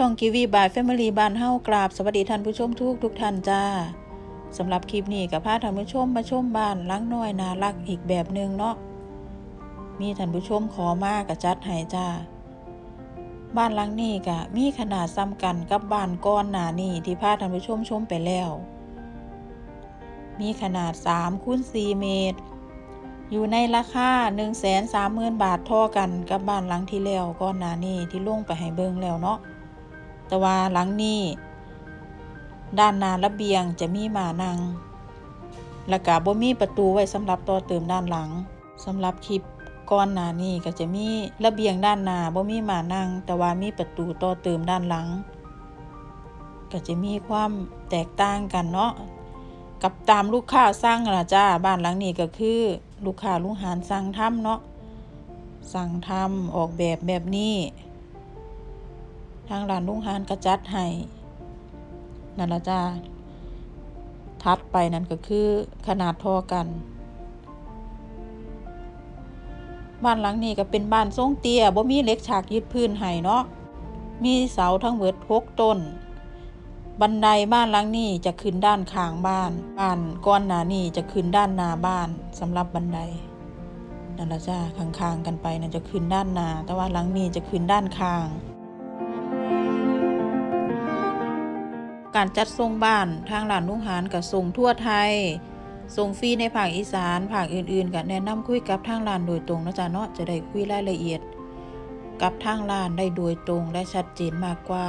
ช่องกีวีบายแฟมิลี่บ้านเฮากราบ สวัสดีท่านผู้ชมทุกทุกท่านจ้าสำหรับคลิปนี้กับพาท่านผู้ชมมาชมบ้านหลังน้อยนารักอีกแบบหนึ่งเนาะมีท่านผู้ชมขอมากกับจัดให้จ้า บ้านหลังนี้กะมีขนาดซ้ำกันกับบ้านก้อนหนานี่ที่พาท่านผู้ชมชมไปแล้ว มีขนาด3คูณ4เมตร อยู่ในราคา1 3 0 0 0 0 บาทท่อกันกับบ้านหลังที่แล้วก้อนหนานี่ที่ลงไปให้เบิ่งแล้วเนาะ แต่ว่าหลังนี้ ด้านหน้าระเบียงจะมีหมานั่งและกะบ่มีประตูไว้สำหรับต่อเติมด้านหลังสำหรับคลิปก่อนหน้านี้ก็จะมีระเบียงด้านหน้าบ่มีหมานั่ง แต่ว่ามีประตูต่อเติมด้านหลัง ก็จะมีความแตกต่างกันเนาะกับตามลูกค้าสร้างละจ้าบ้านหลังนี้ก็คือ ลูกค้าลุงหารสั่งทำเนาะสั่งทำออกแบบแบบนี้ ทางร้านลุงหานกระจัดให้นั่นละจ้าทัดไปนั่นก็คือขนาดเทอกัน บ้านหลังนี้ก็เป็นบ้านทรงเตี้ยบ่มีเล็กฉากยึดพื้นให้เนาะมีเสาทั้งเบิดหกต้น บันไดบ้านหลังนี้จะขึ้นด้านข้างบ้าน บ้านก้อนหนานี่จะขึ้นด้านหน้าบ้านสำหรับบันไดนั่นละจ้าข้างๆกันไปนั่นจะขึ้นด้านหน้าแต่ว่าหลังนี้จะขึ้นด้านข้าง การจัดทรงบ้านทางหลานลุงหานกับทรงทั่วไทยทรงฟรีในภาคอีสานภาคอื่นๆกับแนะนำคุยกับทางร้านโดยตรงนะจ๊ะเนาะจะได้คุยรายละเอียด กับทางร้านได้โดยตรงและชัดเจนมากกว่า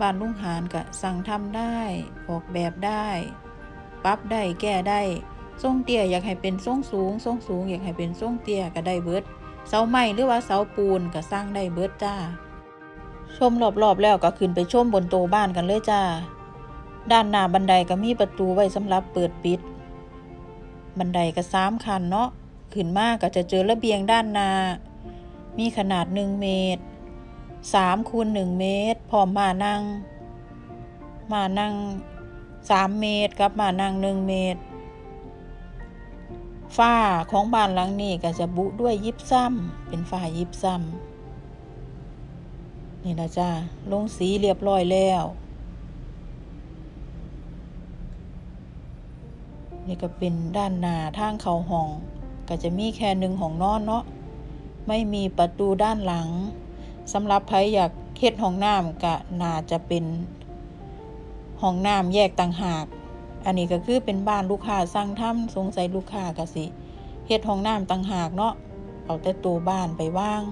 บ้านลุงหานกับสั่งทำได้ออกแบบได้ปรับได้แก้ได้ทรงเตี้ยอยากให้เป็นทรงสูงทรงสูงอยากให้เป็นทรงเตี้ยก็ได้เบิดเสาไม้หรือว่าเสาปูนก็สร้างได้เบิดจ้า ชมรอบๆแล้วก็ขึ้นไปชมบนโตบ้านกันเลยจ้า ด้านหน้าบันไดก็มีประตูไว้สำหรับเปิดปิด บันไดก็สามคันเนาะ ขึ้นมากก็จะเจอระเบียงด้านหน้า มีขนาดหนึ่งเมตรสามคูณหนึ่งเมตร พร้อมมานั่ง มานั่งสามเมตรกับมานั่งหนึ่งเมตร ฝ้าของบ้านหลังนี้ก็จะบุด้วยยิบซ้ำเป็นฝ้ายิบซ้ำ นี่นะจ้าลงสีเรียบร้อยแล้ว นี่ก็เป็นด้านหน้าทางเขาห้อง ก็จะมีแค่หนึ่งห้องนอนเนาะไม่มีประตูด้านหลังสำหรับใครอยากเฮ็ดห้องน้ำก็น่าจะเป็นห้องน้ำแยกต่างหาก อันนี้ก็คือเป็นบ้านลูกค้าสั่งทำสงสัยลูกค้าก็สิเฮ็ดห้องน้ำต่างหากเนาะเอาแต่ตัวบ้านไปว่าง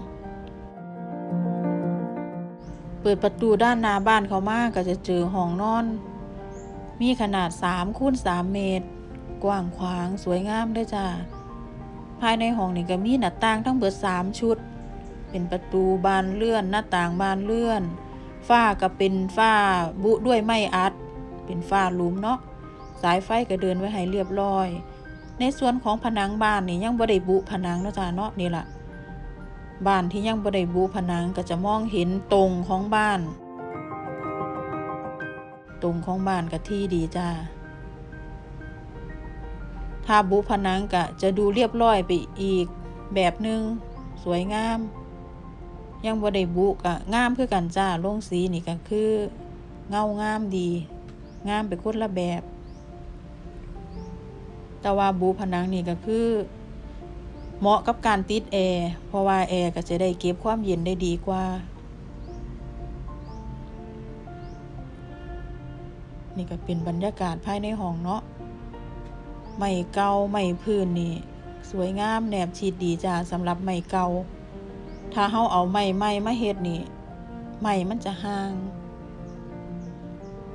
เปิดประตูด้านหน้าบ้านเขามากก็จะเจอห้องนอน มีขนาด3คูณ3เมตร กว้างขวางสวยงามด้วยจ้าภายในห้องนี่ก็มีหน้าต่างทั้งเบิด3ชุด เป็นประตูบานเลื่อนหน้าต่างบานเลื่อน ฝ้าก็เป็นฝ้าบุด้วยไม้อัด เป็นฝ้าหลุมเนาะ สายไฟก็เดินไว้ให้เรียบร้อย ในส่วนของผนังบ้านนี่ยังบ่ได้บุผนังเนาะจ้าเนาะนี่ล่ะ บ้านที่ยังบ่ได้บูผนังก็จะมองเห็นตรงของบ้าน ตรงของบ้านก็ที่ดีจ้าถ้าบูผนังก็จะดูเรียบร้อยไปอีกแบบหนึงสวยงาม ยังบ่ได้บุก็งามคือกันจ้าลงสีนี่ก็คือ เงางามดี งามไปคนละแบบ แต่ว่าบูผนังนี่ก็คือ เหมาะกับการติดแอร์เพราะว่าแอร์ก็จะได้เก็บความเย็นได้ดีกว่า นี่ก็เป็นบรรยากาศภายในห้องเนาะไม้เก่าไม้พื้นนี่ สวยงามแนบชิดดีจ้าสำหรับไม้เก่าถ้าเฮาเอาไม้ใหม่มาเฮ็ดนี่ไม้มันจะห่าง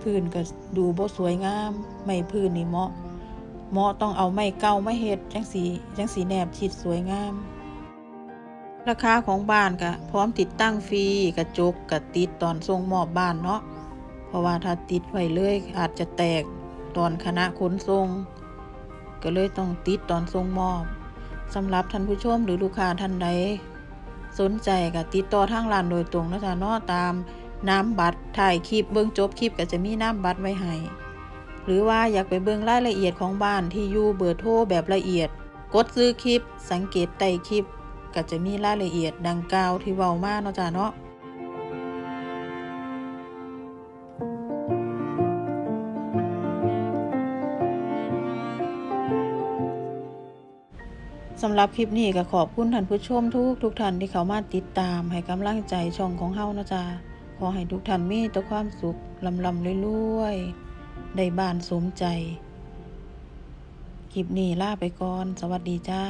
พื้นก็ดูบ่สวยงาม ไม้พื้นนี่เหมาะ หมาะต้องเอาไม้เก่ามาเฮ็ดจังสีจังสีแนบชิดสวยงาม ราคาของบ้านก็พร้อมติดตั้งฟรีกระจกกระติดตอนส่งมอบบ้านเนาะเพราะว่าถ้าติดไว้เลยอาจจะแตกตอนคณะขนส่งก็เลยต้องติดตอนส่งมอบสำหรับท่านผู้ชมหรือลูกค้าท่านใดสนใจก็ติดต่อทางร้านโดยตรงนะจ๊ะเนาะตามน้ำบัตรถ่ายคลิปเบื้องจบคลิปก็จะมีน้ำบัตรไว้ให้ หรือว่าอยากไปเบิ่งรายละเอียดของบ้านที่อยู่เบอร์โทรแบบละเอียด กดซื้อคลิป สังเกตใต้คลิป ก็จะมีรายละเอียดดังกล่าวที่เว้ามาเนาะจ้าเนาะสำหรับคลิปนี้ก็ขอบคุณท่านผู้ชมทุกทุกท่านที่เขามาติดตาม ให้กำลังใจช่องของเฮานะจ๊ะขอให้ทุกท่านมีแต่ความสุขลำลำเรื่อยๆ ได้บานสมใจ คลิปนี้ลาไปก่อน สวัสดีจ้า